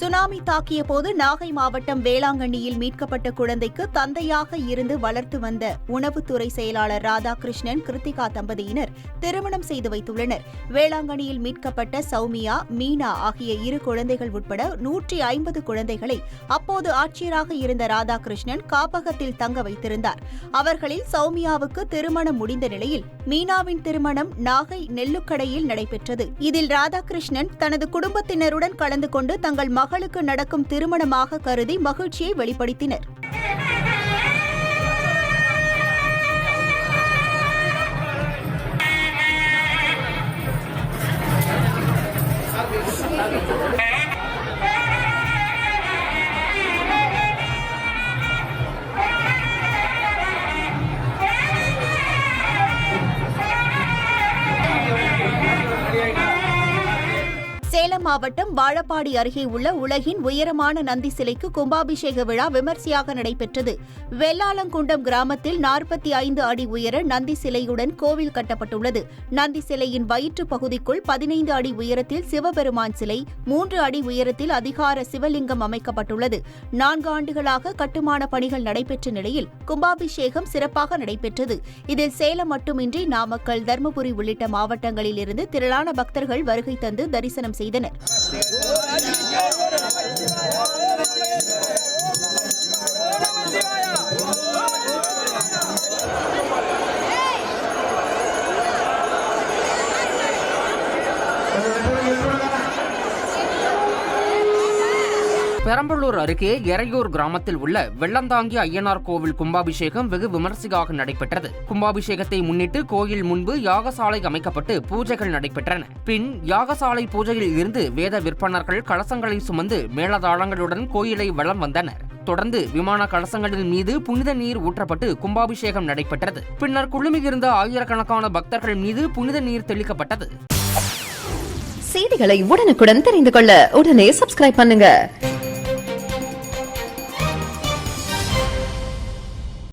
Tsunami தாக்கிய போது நாகை மாவட்டம் வேளாங்கண்ணியில் மீட்கப்பட்ட குழந்தைக்கு தந்தையாக இருந்து வளர்த்து வந்த உணவுத்துறை செயலாளர் ராதாகிருஷ்ணன் கிருத்திகா தம்பதியினர் திருமணம் செய்து வைத்துள்ளனர். வேளாங்கண்ணியில் மீட்கப்பட்ட சௌமியா மீனா ஆகிய இரு குழந்தைகள் உட்பட நூற்றி ஐம்பது குழந்தைகளை அப்போது ஆட்சியராக இருந்த ராதாகிருஷ்ணன் காப்பகத்தில் தங்க வைத்திருந்தார். அவர்களில் சௌமியாவுக்கு திருமணம் முடிந்த நிலையில் மீனாவின் திருமணம் நாகை நெல்லுக்கடையில் நடைபெற்றது. இதில் ராதாகிருஷ்ணன் தனது குடும்பத்தினருடன் கலந்து கொண்டு தங்கள் மகளுக்கு நடக்கும் திருமணமாக கருதி மகிழ்ச்சியை வெளிப்படுத்தினர். சேலம் மாவட்டம் வாழப்பாடி அருகே உள்ள உலகின் உயரமான நந்தி சிலைக்கு கும்பாபிஷேக விழா விமர்சையாக நடைபெற்றது. வெள்ளாளங்குண்டம் கிராமத்தில் நாற்பத்தி ஐந்து அடி உயர நந்தி சிலையுடன் கோவில் கட்டப்பட்டுள்ளது. நந்தி சிலையின் வயிற்று பகுதிக்குள் பதினைந்து அடி உயரத்தில் சிவபெருமான் சிலை மூன்று அடி உயரத்தில் அதிகார சிவலிங்கம் அமைக்கப்பட்டுள்ளது. நான்கு ஆண்டுகளாக கட்டுமான பணிகள் நடைபெற்ற நிலையில் கும்பாபிஷேகம் சிறப்பாக நடைபெற்றது. இதில் சேலம் மட்டுமின்றி நாமக்கல் தருமபுரி உள்ளிட்ட மாவட்டங்களில் இருந்து திரளான பக்தர்கள் வருகை தந்து தரிசனம் செய்தனர். பெரம்பலூர் அருகே எறையூர் கிராமத்தில் உள்ள வெள்ளந்தாங்கி ஐயனார் கோவில் கும்பாபிஷேகம் வெகு விமர்சையாக நடைபெற்றது. கும்பாபிஷேகத்தை முன்னிட்டு கோயில் முன்பு யாகசாலை அமைக்கப்பட்டு பூஜைகள் நடைபெற்றன. பின் யாகசாலை பூஜையில் இருந்து வேத விற்பனர்கள் கலசங்களை சுமந்து மேளதாளங்களுடன் கோயிலை வலம் வந்தனர். தொடர்ந்து விமான கலசங்களின் மீது புனித நீர் ஊற்றப்பட்டு கும்பாபிஷேகம் நடைபெற்றது. பின்னர் குழுமியிருந்த ஆயிரக்கணக்கான பக்தர்கள் மீது புனித நீர் தெளிக்கப்பட்டது. செய்திகளை உடனுக்குடன் தெரிந்து கொள்ள உடனே சப்ஸ்கிரைப் பண்ணுங்க.